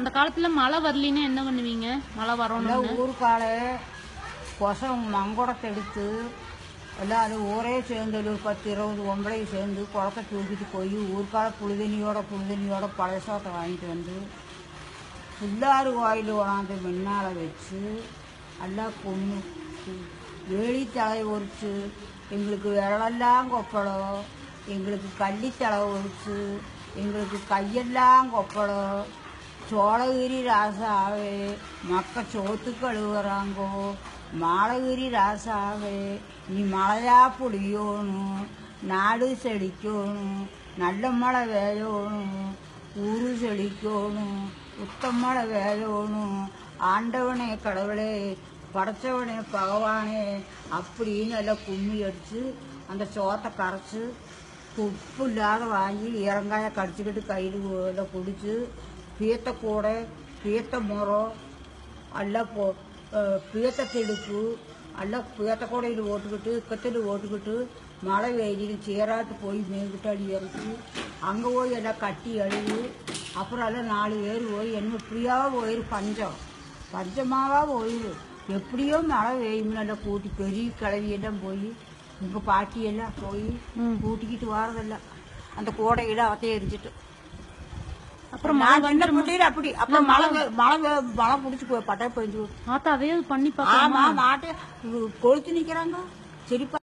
அந்த காலத்துல மழை வரலின்னா என்ன பண்ணுவீங்க? மழை வரணும் எல்லாம் ஊருக்கால கொசம் மங்குடத்தை எடுத்து எல்லாரும் ஊரே சேர்ந்து ஒரு பத்து இருபது ஒம்பளையும் சேர்ந்து குளத்தை தூக்கிட்டு போய் ஊருக்கால புழுதண்ணியோட புழுதண்ணியோட பழைய சோத்தை வாங்கிட்டு வந்து புல்லாறு கோயில் கொண்டாந்து முன்னால் வச்சு எல்லாம் பொண்ணு வேலி தலை ஒரிச்சு எங்களுக்கு விரலெல்லாம் கொப்பளம் எங்களுக்கு கள்ளித்தலை ஒரிச்சு எங்களுக்கு கையெல்லாம் கொப்பளம் சோழகிரி ராசாவே மக்க சோத்து கழுவுறாங்கோ மாலகிரி ராசாவே நீ மழையா புளியோணும் நாடு செழிக்கணும் நல்ல மழை வேயணும் ஊரு செழிக்கணும் உத்தமழை வேயணும் ஆண்டவனே கடவுளே படைச்சவனே பகவானே அப்படின்னு எல்லாம் கும்மி அடிச்சு அந்த சோத்தை கரைச்சி உப்பு இல்லாத வாங்கி இறங்காய கடிச்சிக்கிட்டு கையில் குடிச்சு பீத்த கூடை பீத்த முறம் எல்லாம் போ அஹ் பீத்த தெடுப்பு எல்லாம் பீத்த கூடையில் ஓட்டுக்கிட்டு இக்கத்தில் ஓட்டுக்கிட்டு மழை வெயிலில் சீராட்டு போய் மேய்கிட்டாடி இறக்கி அங்கே போய் எல்லாம் கட்டி அழுது அப்புறம் எல்லாம் நாலு பேர் போய் என்ன இப்படியாவா போயிரு பஞ்சம். பஞ்சமாவா போயிரு. எப்படியோ மழை பெய்யும். எல்லாம் கூட்டி பெரிய கிளவியெல்லாம் போய் உங்கள் பாட்டியெல்லாம் போய் கூட்டிக்கிட்டு வரதில்ல அந்த கூடையில அவத்தையே எரிஞ்சிட்டு. அப்புறம் நான் சின்ன பிள்ளையில அப்படி அப்புறம் மழை மழை மழை பிடிச்சி போய் பட்டை பெஞ்சு ஆத்தா அதே பண்ணி ஆமா மாட்டு கொளுத்து நிக்கிறாங்க. சரிப்பா